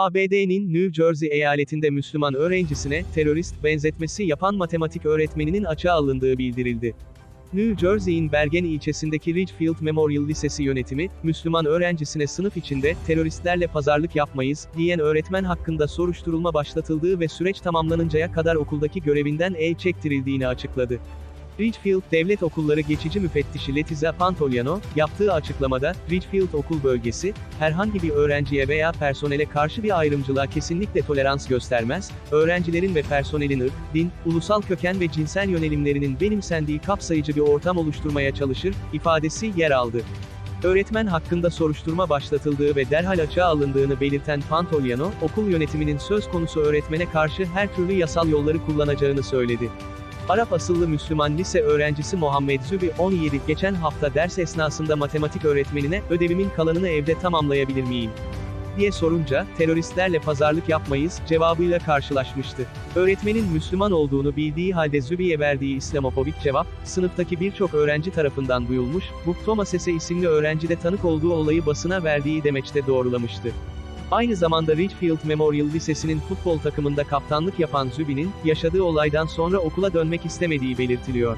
ABD'nin New Jersey eyaletinde Müslüman öğrencisine terörist benzetmesi yapan matematik öğretmeninin açığa alındığı bildirildi. New Jersey'in Bergen ilçesindeki Ridgefield Memorial Lisesi yönetimi, Müslüman öğrencisine sınıf içinde teröristlerle pazarlık yapmayız diyen öğretmen hakkında soruşturulma başlatıldığı ve süreç tamamlanıncaya kadar okuldaki görevinden el çektirildiğini açıkladı. Ridgefield Devlet Okulları Geçici Müfettişi Letiza Pantoliano, yaptığı açıklamada, Ridgefield Okul Bölgesi, herhangi bir öğrenciye veya personele karşı bir ayrımcılığa kesinlikle tolerans göstermez, öğrencilerin ve personelin ırk, din, ulusal köken ve cinsel yönelimlerinin benimsendiği kapsayıcı bir ortam oluşturmaya çalışır, ifadesi yer aldı. Öğretmen hakkında soruşturma başlatıldığı ve derhal açığa alındığını belirten Pantoliano, okul yönetiminin söz konusu öğretmene karşı her türlü yasal yolları kullanacağını söyledi. Arap asıllı Müslüman lise öğrencisi Muhammed Zübi 17 geçen hafta ders esnasında matematik öğretmenine ödevimin kalanını evde tamamlayabilir miyim? diye sorunca, teröristlerle pazarlık yapmayız, cevabıyla karşılaşmıştı. Öğretmenin Müslüman olduğunu bildiği halde Zübi'ye verdiği İslamofobik cevap, sınıftaki birçok öğrenci tarafından duyulmuş, bu Thomasese isimli öğrenci de tanık olduğu olayı basına verdiği demeçte doğrulamıştı. Aynı zamanda Ridgefield Memorial Lisesi'nin futbol takımında kaptanlık yapan Zübi'nin, yaşadığı olaydan sonra okula dönmek istemediği belirtiliyor.